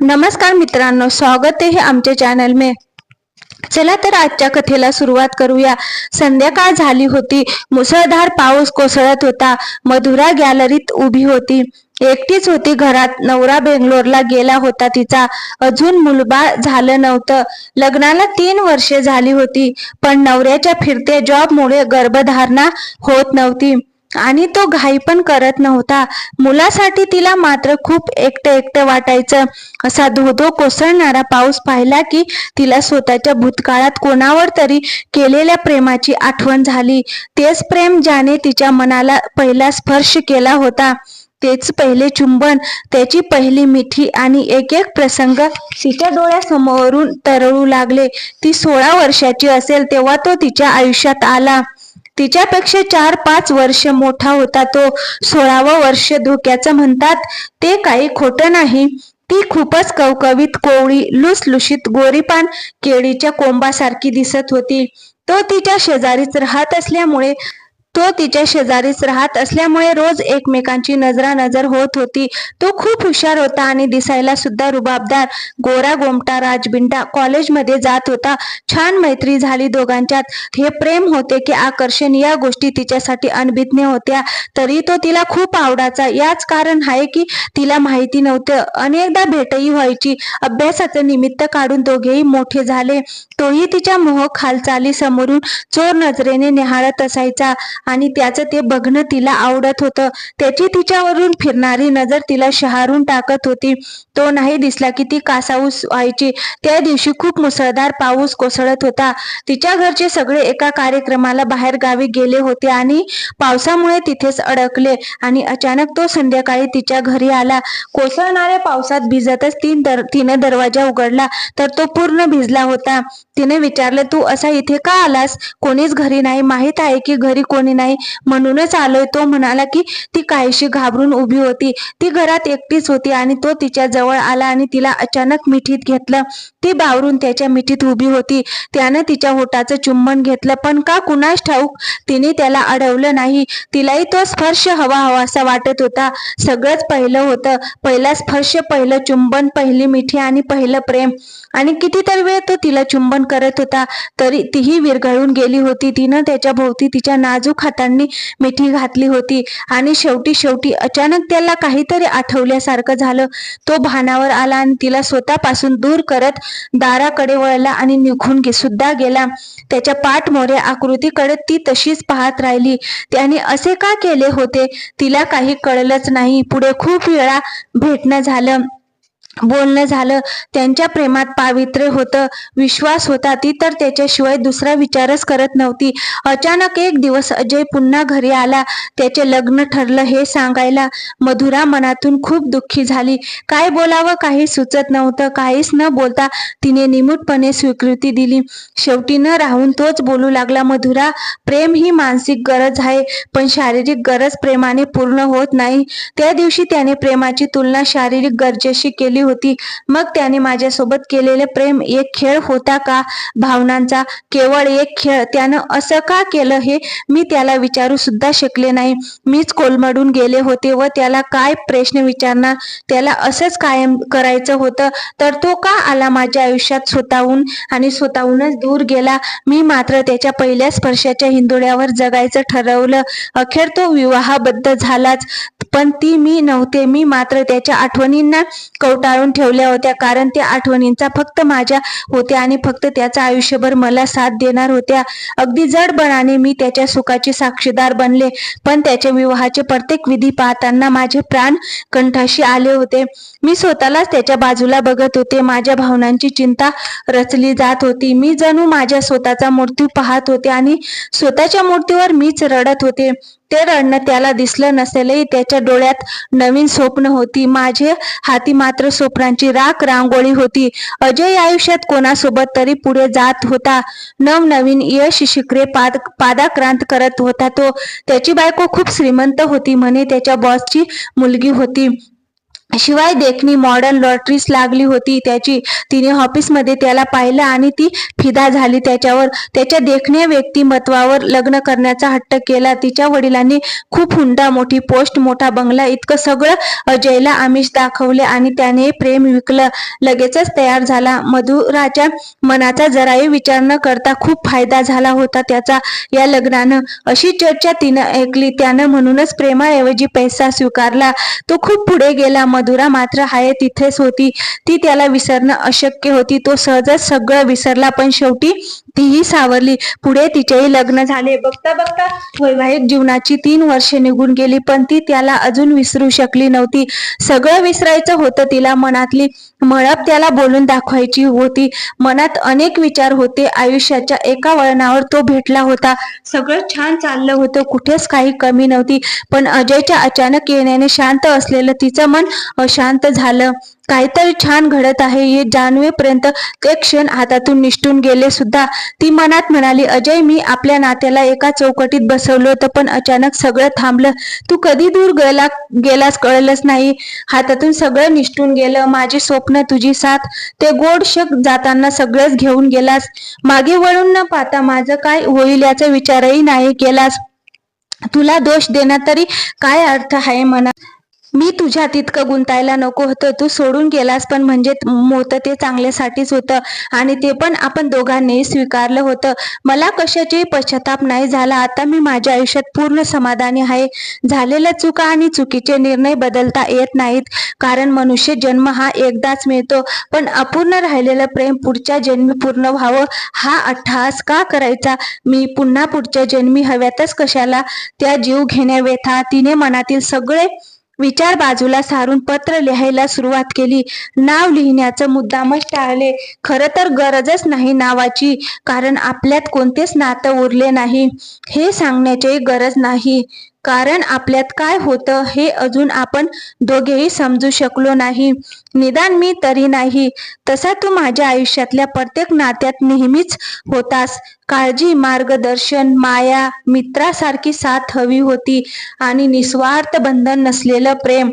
नमस्कार मित्रांनो स्वागत आहे आमच्या चॅनल में चला तर आजच्या कथेला सुरुवात करूया. संध्याकाळ झाली होती. मुसळधार पाऊस कोसळत होता. मधुरा गॅलरीत उभी होती. एकटीच होती घरात. नवरा बेंगलोरला गेला होता तिचा. अजून मुलबा झालं नव्हतं. लग्नाला तीन वर्षे झाली होती. पण नवऱ्याच्या फिरत्या जॉबमुळे गर्भधारणा होत नव्हती. आणि तो घाई पण करत नव्हता. मुलासाठी तिला मात्र खूप एकटं एकटं वाटायचं. असा धोधो कोसळणारा पाऊस पाहिला की तिला स्वतःच्या भूतकाळात कोणावर तरी केलेल्या प्रेमाची आठवण झाली. तेच प्रेम ज्याने तिच्या मनाला पहिला स्पर्श केला होता. तेच पहिले चुंबन त्याची पहिली मिठी आणि एक एक प्रसंग तिच्या डोळ्यासमोरून तरळू लागले. ती सोळा वर्षाची असेल तेव्हा तो तिच्या आयुष्यात आला. तिच्यापेक्षा चार पाच वर्ष मोठा होता तो. सोळावं वर्ष धोक्याचं म्हणतात ते काही खोटं नाही. ती खूपच कवकवीत कोवळी लुसलुशीत गोरीपान केळीच्या कोंबासारखी दिसत होती. तो तिच्या शेजारीच राहत असल्यामुळे तो तिच्या शेजारीच राहत असल्यामुळे रोज एकमेकांची नजरानजर होत होती. तो खूप हुशार होता आणि दिसायला सुद्धा रुबाबदार गोरा गोमटा राजबिंडा कॉलेजमध्ये जात होता. छान मैत्री झाली दोघांच्यात. हे प्रेम होते की आकर्षण या गोष्टी तिच्यासाठी अनभिज्ञ होत्या. तरी तो तिला खूप आवडायचा. याच कारण आहे की तिला माहिती नव्हतं. अनेकदा भेटही व्हायची. अभ्यासाचं निमित्त काढून दोघेही मोठे झाले. तोही तिच्या मोहक हालचाली समोरून चोर नजरेने निहाळत असायचा. आणि त्याचं ते बघणं तिला आवडत होतं. त्याची तिच्यावरून फिरणारी नजर तिला शहारून टाकत होती. तो नाही दिसला की ती कासाऊस व्हायची. त्या दिवशी खूप मुसळधार पाऊस कोसळत होता. तिच्या घरचे सगळे एका कार्यक्रमाला बाहेर गावी गेले होते आणि पावसामुळे तिथेच अडकले आणि अचानक तो संध्याकाळी तिच्या घरी आला. कोसळणाऱ्या पावसात भिजतच तीन दर तिने दरवाजा उघडला तर तो पूर्ण भिजला होता. तिने विचारले तू असा इथे का आलास? कोणीच घरी नाही. माहीत आहे की घरी कोणी नाही. म्हणूनच आलोय. तो म्हणाला की ती काहीशी घाबरून उभी होती. ती घरात एकटीच होती आणि तो तिच्या जवळ आला आणि तिला अचानक मिठीत घेतलं. ती बावरून त्याच्या मिठीत उभी होती. त्यानं तिच्या होटाचं चुंबन घेतलं. पण का कुणास ठाऊक? तिने त्याला अडवलं नाही. तिलाही तो स्पर्श हवा हवासा वाटत होता. सगळंच पहिलं होतं. पहिला स्पर्श पहिलं चुंबन पहिली मिठी आणि पहिलं प्रेम. आणि कितीतरी वेळ तो तिला चुंबन करत होता. तरी तीही विरघळून गेली होती. तिनं त्याच्या भोवती तिच्या नाजूक हातांनी मिठी घातली होती. आणि शेवटी शेवटी अचानक त्याला काहीतरी आठवल्यासारखं झालं. तो भानावर आला आणि तिला स्वतःपासून दूर करत दाराकडे वळला आणि निघून सुद्धा गेला. त्याच्या पाठमोऱ्या आकृतीकडे ती तशीच पाहत राहिली. त्याने असे का केले होते? तिला काही कळलंच नाही. पुढे खूप वेळा भेटणं झालं. बोलणं झालं त्यांच्या प्रेमात पावित्र्य होतं विश्वास होता ती तर त्याच्याशिवाय दुसरा विचारच करत नव्हती. अचानक एक दिवस अजय पुन्हा घरी आला. त्याचे लग्न ठरलं हे सांगायला मधुरा मनातून खूप दुःखी झाली. काय बोलावं काही सुचत नव्हतं काहीच न बोलता तिने निमूटपणे स्वीकृती दिली. शेवटी न राहून तोच बोलू लागला मधुरा प्रेम ही मानसिक गरज आहे पण शारीरिक गरज प्रेमाने पूर्ण होत नाही. त्या दिवशी त्याने प्रेमाची तुलना शारीरिक गरजेशी केली होती. मग त्याने माझ्यासोबत केलेले प्रेम एक खेळ होता का? भावनांचा केवळ एक खेळ. त्यानं असं का केलं हे मी त्याला विचारू सुद्धा शकले नाही. मीच कोलमडून गेले होते व त्याला काय प्रश्न विचारणार? त्याला असंच कायम करायचं होतं. तर तो का आला माझ्या आयुष्यात स्वतःहून? आणि स्वतःहूनच दूर गेला. मी मात्र त्याच्या पहिल्या स्पर्शाच्या हिंदोळ्यावर जगायचं ठरवलं. अखेर तो विवाहबद्ध झालाच. पण ती मी नव्हते. मी मात्र त्याच्या आठवणींना कवटाळून ठेवल्या होत्या. कारण त्या आठवणींचा फक्त माझ्या होत्या आणि फक्त त्याचा आयुष्यभर मला साथ देणार होत्या. अगदी जडबणाने मी त्याच्या सुखाचे साक्षीदार बनले. पण त्याच्या विवाहाचे प्रत्येक विधी पाहताना माझे प्राण कंठाशी आले होते. मी स्वतःलाच त्याच्या बाजूला बघत होते. माझ्या भावनांची चिंता रचली जात होती. मी जणू माझ्या स्वतःचा मृत्यू पाहत होते आणि स्वतःच्या मूर्तीवर मीच रडत होते. ते रडणं त्याला दिसलं नसेलही त्याच्या डोळ्यात नवीन स्वप्न होती. माझे हाती मात्र स्वप्नांची राख रांगोळी होती. अजय आयुष्यात कोणासोबत तरी पुढे जात होता. नवनवीन यश शिखरे पाद पादाक्रांत करत होता तो. त्याची बायको खूप श्रीमंत होती म्हणे. त्याच्या बॉसची मुलगी होती. शिवाय देखणी मॉडर्न लॉटरीस लागली होती त्याची तिने ऑफिसमध्ये त्याला पाहिलं आणि ती फिदा झाली. त्याच्यावर त्याच्या देखण्या व्यक्तिमत्वावर लग्न करण्याचा हट्ट केला. तिच्या वडिलांनी खूप हुंडा मोठी पोस्ट मोठा बंगला इतकं सगळं अजयला आमिष दाखवले आणि त्याने प्रेम विकलं. लगेचच तयार झाला. मधुराच्या मनाचा जराही विचार न करता खूप फायदा झाला होता त्याचा या लग्नानं. अशी चर्चा तिनं ऐकली. त्यानं म्हणूनच प्रेमाऐवजी पैसा स्वीकारला. तो खूप पुढे गेला. मधुरा मात्र आहे तिथेच होती. ती त्याला विसरणं अशक्य होती. तो सहजच सगळं विसरला. पण शेवटी तीही सावरली. पुढे तिचेही लग्न झाले. बघता बघता वैवाहिक जीवनाची तीन वर्षे निघून गेली पण ती त्याला अजून विसरू शकली नव्हती. सगळं विसरायचं होतं तिला मनातली. मळप त्याला बोलून दाखवायची होती. मनात अनेक विचार होते. आयुष्याच्या एका वळणावर तो भेटला होता. सगळं छान चाललं होतं. कुठेच काही कमी नव्हती. पण अजयच्या अचानक येण्याने शांत असलेलं तिचं मन अशांत झालं. काहीतरी छान घडत आहे. हे जाणवेपर्यंत ते क्षण हातातून निष्ठून गेले सुद्धा. ती मनात म्हणाली अजय मी आपल्या नात्याला एका चौकटीत बसवलं होतं पण अचानक सगळं थांबलं. तू कधी दूर गेला गेलास कळलंच नाही. हातातून सगळं निष्ठून गेलं. माझी स्वप्न तुझी साथ ते गोड शक जाताना सगळंच घेऊन गेलास. मागे वळून न पाहता माझं काय होईल याचा विचारही नाही केलास. तुला दोष देण्यात तरी काय अर्थ आहे मनात? मी तुझ्यात इतकं गुंतायला नको होतं. तू सोडून गेलास पण म्हणजे मोतं ते चांगल्यासाठीच होतं आणि ते पण आपण दोघांनी स्वीकारलं होतं. मला कशाचेही पश्चाताप नाही झाला. आता मी माझ्या आयुष्यात पूर्ण समाधानी आहे. झालेल्या चुका आणि चुकीचे निर्णय बदलता येत नाहीत. कारण मनुष्य जन्म हा एकदाच मिळतो. पण अपूर्ण राहिलेलं प्रेम पुढच्या जन्मी पूर्ण व्हावं हा अट्टहास का करायचा? मी पुन्हा पुढच्या जन्मी हव्यातच कशाला? त्या जीव घेण्या व्यथा तिने मनातील सगळे विचार बाजूला सारून पत्र लिहायला सुरुवात केली. नाव लिहिण्याचं मुद्दामच टाळले. खरं तर गरजच नाही नावाची कारण आपल्यात कोणतेच नातं उरले नाही. हे सांगण्याची गरज नाही. कारण आपल्यात काय होतं हे अजून आपण दोघेही समजू शकलो नाही. निदान मी तरी नाही. तसा तू माझ्या आयुष्यातल्या प्रत्येक नात्यात नेहमीच होतास. काळजी मार्गदर्शन माया मित्रासारखी साथ हवी होती. आणि निस्वार्थ बंधन नसलेलं प्रेम.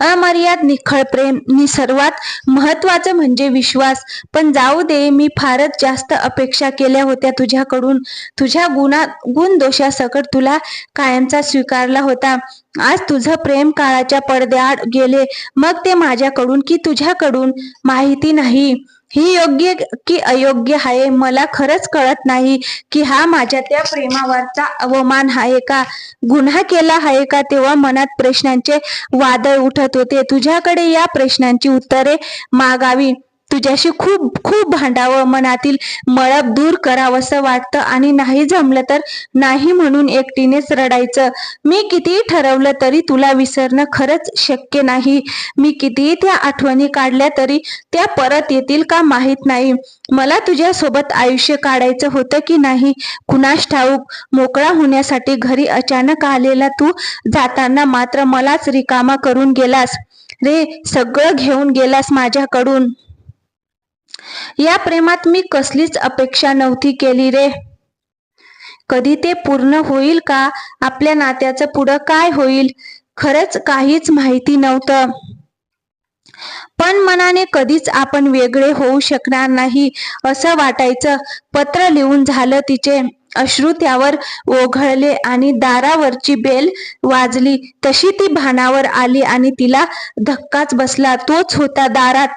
अमर्याद निखळ प्रेम नि सर्वात महत्वाचं म्हणजे विश्वास. पण जाऊ दे मी फारच जास्त अपेक्षा केल्या होत्या तुझ्याकडून. तुझ्या गुणा गुण दोषासकट तुला कायमचा स्वीकारला होता. आज तुझं प्रेम काळाच्या पडद्याआड गेले. मग ते माझ्याकडून की तुझ्याकडून? माहिती नाही. ही योग्य की अयोग्य आहे? मला खरंच कळत नाही की हा माझ्या त्या प्रेमावरचा अवमान आहे का? गुन्हा केला आहे का? तेव्हा मनात प्रश्नांचे वादळ उठत होते. तुझ्याकडे या प्रश्नांची उत्तरे मागावी. तुझ्याशी खूप खूप भांडावं मनातील मळप दूर करावंसं वाटतं आणि नाही जमलं तर नाही म्हणून एकटीनेच रडायचं. मी कितीही ठरवलं तरी तुला विसरणं खरंच शक्य नाही. मी कितीही त्या आठवणी काढल्या तरी त्या परत येतील का माहीत नाही. मला तुझ्यासोबत आयुष्य काढायचं होतं की नाही? कुणास ठाऊक? मोकळा होण्यासाठी घरी अचानक आलेला तू जाताना मात्र मलाच रिकामा करून गेलास. रे सगळं घेऊन गेलास माझ्याकडून. या प्रेमात मी कसलीच अपेक्षा नव्हती केली रे. कधी ते पूर्ण होईल का? आपल्या नात्याचं पुढं काय होईल? खरंच काहीच माहिती नव्हतं. पण मनाने कधीच आपण वेगळे होऊ शकणार नाही असं वाटायचं. पत्र लिहून झालं तिचे. अश्रू त्यावर ओघळले आणि दारावरची बेल वाजली. तशी ती भानावर आली आणि तिला धक्काच बसला. तोच होता दारात.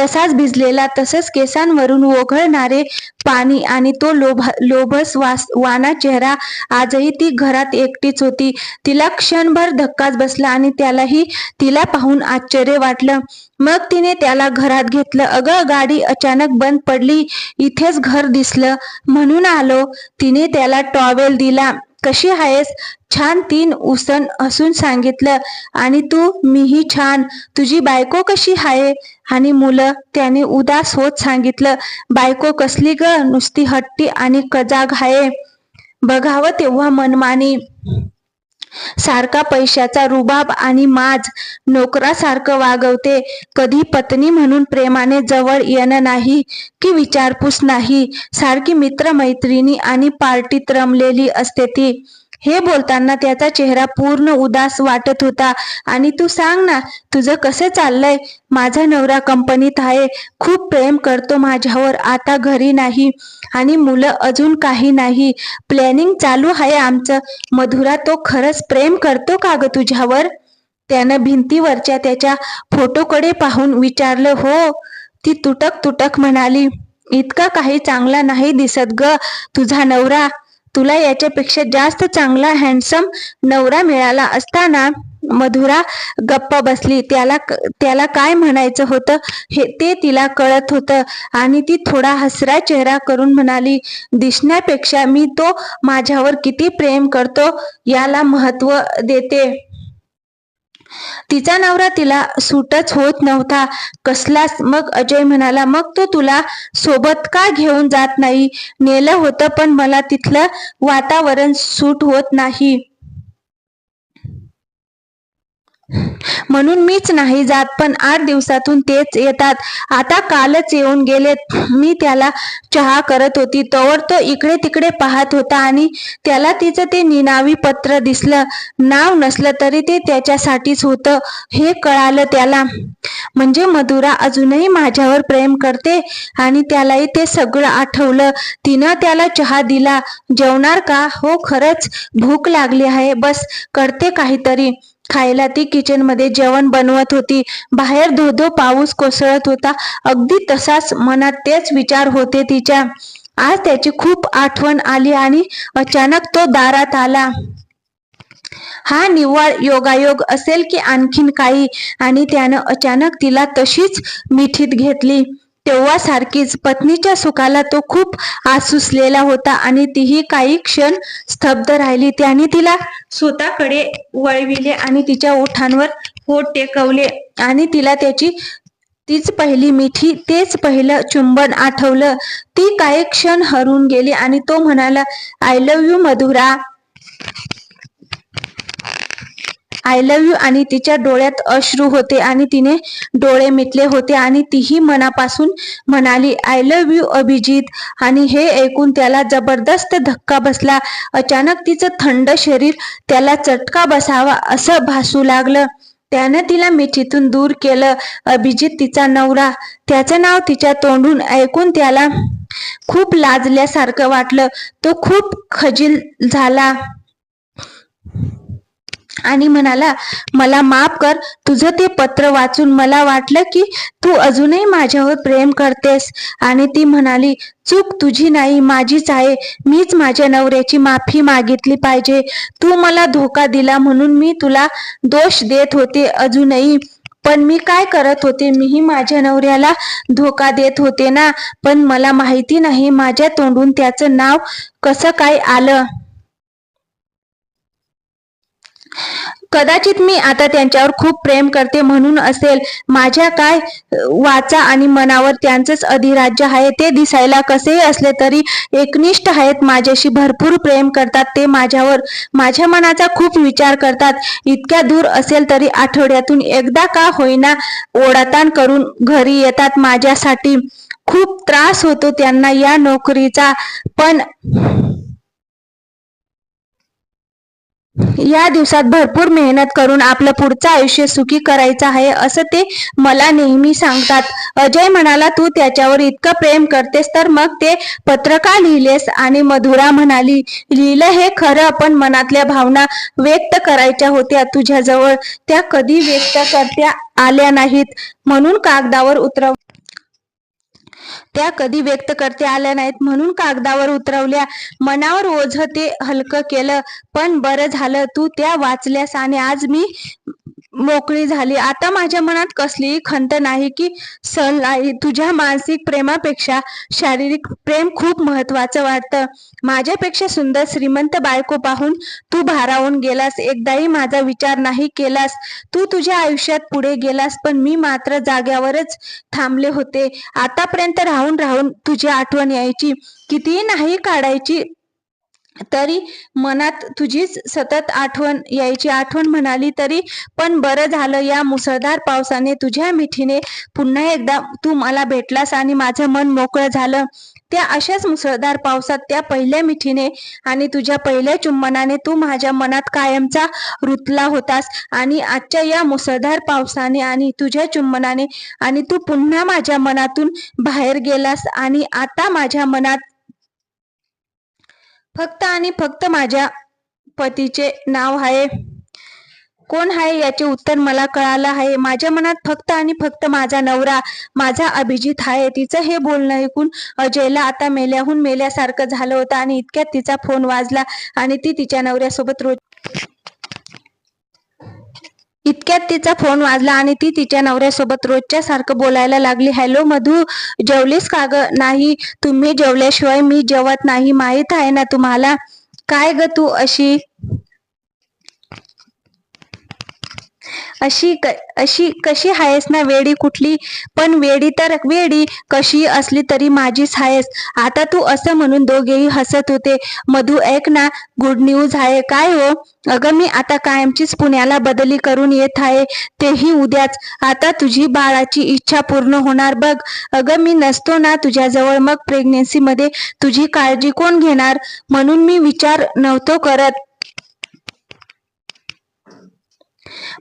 तसाच भिजलेला तसंच केसांवरून ओघळणारे पाणी आणि तो लोभ लोभस वास वाना चेहरा आजही ती घरात एकटीच होती. तिला क्षणभर धक्काच बसला आणि त्यालाही तिला पाहून आश्चर्य वाटलं. मग तिने त्याला घरात घेतलं. अगं गाडी अचानक बंद पडली. इथेच घर दिसलं. म्हणून आलो. तिने त्याला टॉवेल दिला. कशी आहेस? छान तीन उसन असून सांगितलं. आणि तू मीही छान. तुझी बायको कशी आहे? आणि मुलं त्याने उदास होत सांगितलं. बायको कसली ग? नुसती हट्टी आणि कजाग आहे. बघावं तेव्हा मनमानी. सारखा पैशाचा रुबाब आणि माज नोकरासारखं वागवते. कधी पत्नी म्हणून प्रेमाने जवळ येणं नाही की विचारपूस नाही. सारखी मित्र मैत्रिणी आणि पार्टीत रमलेली असते ती. हे बोलताना त्याचा चेहरा पूर्ण उदास वाटत होता. आणि तू सांग ना तुझं कसं चाललंय? माझा नवरा कंपनीत आहे. खूप प्रेम करतो माझ्यावर. आता घरी नाही. आणि मुलं अजून काही नाही. प्लॅनिंग चालू आहे आमचं. मधुरा तो खरंच प्रेम करतो का ग तुझ्यावर? त्यानं भिंतीवरच्या त्याच्या फोटोकडे पाहून विचारलं हो. ती तुटक तुटक म्हणाली इतका काही चांगला नाही दिसत ग. तुझा नवरा तुला याच्यापेक्षा जास्त चांगला हँडसम नवरा मिळाला असताना मधुरा गप्प बसली. त्याला त्याला काय म्हणायचं होतं हे ते तिला कळत होतं आणि ती थोडा हसरा चेहरा करून म्हणाली दिसण्यापेक्षा मी तो माझ्यावर किती प्रेम करतो याला महत्त्व देते. तिचा नवरा तिला सूटच होत नव्हता. कसलाच? मग अजय म्हणाला मग तो तुला सोबत का घेऊन जात नाही? नेलं होतं पण मला तिथलं वातावरण सूट होत नाही. म्हणून मीच नाही जात पण आठ दिवसातून तेच येतात. आता कालच येऊन गेलेत. मी त्याला चहा करत होती. तोवर तो इकडे तिकडे पाहत होता आणि त्याला तिचं ते निनावी पत्र दिसलं. नाव नसलं तरी ते त्याच्यासाठीच होतं. हे कळालं त्याला. म्हणजे मधुरा अजूनही माझ्यावर प्रेम करते आणि त्यालाही ते सगळं आठवलं. तिनं त्याला चहा दिला. जेवणार का? हो खरंच भूक लागली आहे. बस करते काहीतरी. खायला ती किचनमध्ये जेवण बनवत होती. बाहेर धोधो पाऊस कोसळत होता. अगदी तसाच मनात तेच विचार होते तिच्या. आज त्याची खूप आठवण आली आणि अचानक तो दारात आला. हा निव्वळ योगायोग असेल की आणखीन काही? आणि त्यानं अचानक तिला तशीच मिठीत घेतली. तेव्हा सारखीच पत्नीच्या सुखाला तो खूप आसुसलेला होता आणि तीही काही क्षण स्तब्ध राहिली. त्याने तिला स्वतःकडे वळविले आणि तिच्या ओठांवर होठ टेकवले आणि तिला त्याची तीच पहिली मिठी तेच पहिलं चुंबन आठवलं. ती काही क्षण हरून गेली आणि तो म्हणाला I love you Madhura. I love you आणि तिच्या डोळ्यात अश्रू होते आणि तिने डोळे मिटले होते आणि तीही मनापासून म्हणाली आय लव्ह यू अभिजित. आणि हे ऐकून त्याला जबरदस्त धक्का बसला. अचानक तिचं थंड शरीर त्याला चटका बसावा असं भासू लागलं. त्यानं तिला मिठीतून दूर केलं. अभिजित तिचा नवरा त्याचं नाव तिच्या तोंडून ऐकून त्याला खूप लाजल्यासारखं वाटलं. तो खूप खजील झाला. आणि म्हणाला मला माफ कर तुझं ते पत्र वाचून मला वाटलं की तू अजूनही माझ्यावर प्रेम करतेस. आणि ती म्हणाली चूक तुझी नाही माझीच आहे. मीच माझ्या नवऱ्याची माफी मागितली पाहिजे. तू मला धोका दिला म्हणून मी तुला दोष देत होते अजूनही. पण मी काय करत होते? मीही माझ्या नवऱ्याला धोका देत होते ना. पण मला माहिती नाही माझ्या तोंडून त्याचं नाव कसं काय आलं? कदाचित मी आता त्यांच्यावर खूप प्रेम करते म्हणून असेल माझ्या काय वाचा आणि मनावर त्यांचंच अधिराज्य आहे ते दिसायला कसेही असले तरी एकनिष्ठ आहेत माझ्याशी भरपूर प्रेम करतात ते माझ्यावर माझ्या मनाचा खूप विचार करतात इतक्या दूर असेल तरी आठवड्यातून एकदा का होईना ओढाताण करून घरी येतात माझ्यासाठी खूप त्रास होतो त्यांना या नोकरीचा पण या दिवसात भरपूर मेहनत करून आपलं पुढचं आयुष्य सुखी करायचं आहे असं ते मला नेहमी सांगतात. अजय म्हणाला तू त्याच्यावर इतकं प्रेम करतेस तर मग ते पत्र का लिहिलेस. आणि मधुरा म्हणाली लिहिलं हे खरं पण मनातल्या भावना व्यक्त करायच्या होत्या. तुझ्याजवळ त्या कधी व्यक्त करत्या आल्या नाहीत. म्हणून कागदावर उतरव त्या कधी व्यक्त करते आल्या नाहीत म्हणून कागदावर उतरवल्या. मनावर ओझ ते हलकं केलं. पण बरं झालं तू त्या वाचल्यास आणि आज मी मोकळी झाली. आता माझ्या मनात कसलीही खंत नाही की सल नाही. तुझ्या मानसिक प्रेमापेक्षा शारीरिक प्रेम खूप महत्वाचं वाटतं. माझ्यापेक्षा सुंदर श्रीमंत बायको पाहून तू भारावून गेलास. एकदाही माझा विचार नाही केलास. तू तुझ्या आयुष्यात पुढे गेलास पण मी मात्र जाग्यावरच थांबले होते. आतापर्यंत राहून राहून तुझी आठवण यायची. कितीही नाही काढायची तरी मनात तुझीच सतत आठवण यायची. आठवण म्हणाली तरी पण बरं झालं. या मुसळधार पावसाने तुझ्या मिठीने पुन्हा एकदा तू मला भेटलास आणि माझं मन मोकळं झालं. त्या अशाच मुसळधार पावसात त्या पहिल्या मिठीने आणि तुझ्या पहिल्या चुंबनाने तू माझ्या मनात कायमचा रुतला होतास. आणि आजच्या या मुसळधार पावसाने आणि तुझ्या चुंबनाने आणि तू पुन्हा माझ्या मनातून बाहेर गेलास आणि आता माझ्या मनात फक्त आणि फक्त माझ्या पतीचे नाव आहे. कोण आहे याचे उत्तर मला कळालं आहे. माझ्या मनात फक्त आणि फक्त माझा नवरा माझा अभिजित आहे. तिचं हे बोलणं ऐकून अजयला आता मेल्याहून मेल्यासारखं झालं होतं आणि इतक्यात तिचा फोन वाजला आणि ती तिच्या नवऱ्यासोबत रोज इतक्यात तिचा फोन वाजला आणि ती तिच्या नवऱ्यासोबत रोजच्या सारखं बोलायला लागली. हॅलो मधू जेवलीस का ग? नाही तुम्ही जेवल्याशिवाय मी जेवत नाही. माहीत आहे ना तुम्हाला? काय ग तू अशी? अशी क- अशी कशी आहेस ना वेडी कुठली? पण वेडी तर वेडी कशी असली तरी माझीच आहेस. आता तू असं म्हणून दोघेही हसत होते. मधू ऐक ना गुड न्यूज आहे काय हो? अगं मी आता कायमचीच पुण्याला बदली करून येत आहे. तेही उद्याच. आता तुझी बाळाची इच्छा पूर्ण होणार बघ. अगं मी नसतो ना तुझ्याजवळ. मग प्रेग्नेन्सीमध्ये तुझी काळजी कोण घेणार? म्हणून मी विचार नव्हतो करत.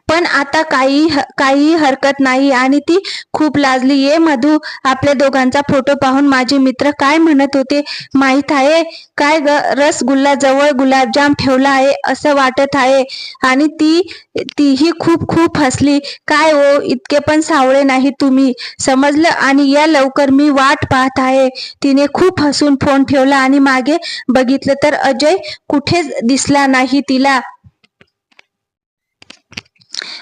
पण आता काही काही हरकत नाही आणि ती खूप लाजली. ये मधू आपल्या दोघांचा फोटो पाहून माझे मित्र काय म्हणत होते? माहीत आहे? काय ग रसगुल्ला जवळ गुलाबजाम ठेवला आहे असं वाटत आहे. आणि ती तीही खूप खूप हसली. काय ओ इतके पण सावळे नाही तुम्ही. समजलं? आणि या लवकर मी वाट पाहत आहे. तिने खूप हसून फोन ठेवला आणि मागे बघितलं तर अजय कुठेच दिसला नाही तिला?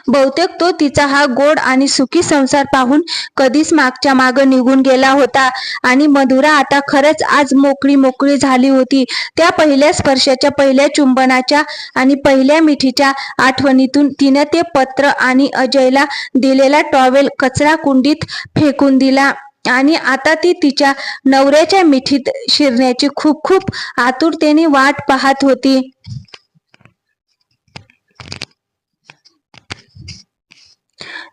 बहुतेक तो तिचा हा गोड आणि सुखी संसार पाहून कधीच मागच्या माग निघून गेला होता. आणि मधुरा आता खरंच आज मोकळी मोकळी झाली होती. त्या पहिल्या स्पर्शाच्या पहिल्या चुंबनाच्या आणि पहिल्या मिठीच्या आठवणीतून तिने ते पत्र आणि अजयला दिलेला टॉवेल कचरा कुंडीत फेकून दिला. आणि आता ती तिच्या नवऱ्याच्या मिठीत शिरण्याची खूप खूप आतुरतेने वाट पाहत होती.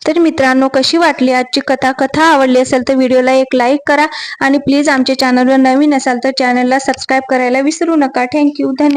तर मित्रांनो कशी वाटली आजची कथा? कथा आवडली असेल तर व्हिडिओला एक लाईक करा आणि प्लीज आमच्या चॅनलवर नवीन असाल तर चॅनलला सबस्क्राईब करायला विसरू नका. थँक्यू धन्यवाद.